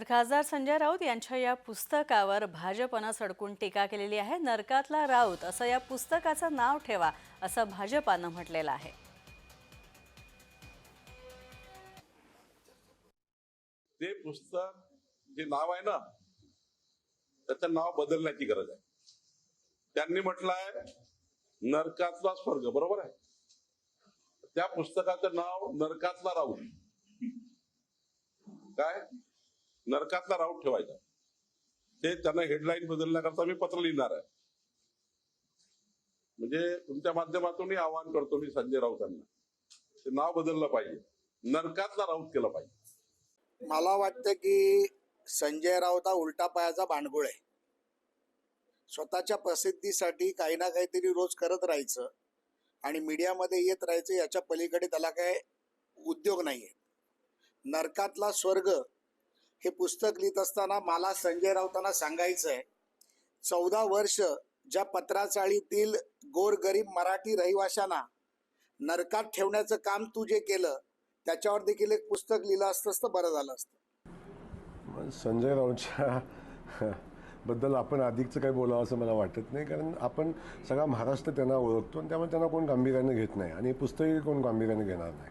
तर खासदार संजय राऊत यांच्या या पुस्तकावर भाजपनं सडकून टीका केलेली आहे. नरकातला राऊत असं या पुस्तकाचं नाव ठेवा असं भाजपानं म्हटलेलं आहे. ते पुस्तक जे नाव आहे ना त्याचं नाव बदलण्याची गरज आहे. त्यांनी म्हटलंय नरकातला स्वर्ग बरोबर आहे? त्या पुस्तकाचं नाव नरकातला राऊत. काय? नरकातला राऊत ठेवायचा. ते त्यांना हेडलाईन बदलण्याकरता मी पत्र लिहिणार आहे. म्हणजे तुमच्या माध्यमातून आवाहन करतो मी संजय राऊतांना. ते नाव बदललं पाहिजे. नरकातला राऊत केलं पाहिजे. मला वाटतं की संजय राऊत हा उलटा पायाचा भांडगुळ आहे. स्वतःच्या प्रसिद्धीसाठी काही ना काहीतरी रोज करत राहायचं आणि मीडियामध्ये येत राहायचं याच्या पलीकडे त्याला काय उद्योग नाही आहे नरकातला स्वर्ग हे पुस्तक लिहित असताना मला संजय राऊतांना सांगायचं आहे चौदा वर्ष ज्या पत्राचाळीतील गोरगरीब मराठी रहिवाशांना नरकात ठेवण्याचं काम तू जे केलं त्याच्यावर देखील एक पुस्तक लिहिलं असतंच तर बरं झालं असतं. संजय राऊतच्या बद्दल आपण अधिकचं काही बोलावं असं मला वाटत नाही कारण आपण सगळा महाराष्ट्र त्यांना ओळखतो आणि त्यामुळे त्यांना कोण गांभीर्याने घेत नाही. आणि पुस्तकही कोण गांभीर्याने घेणार नाही.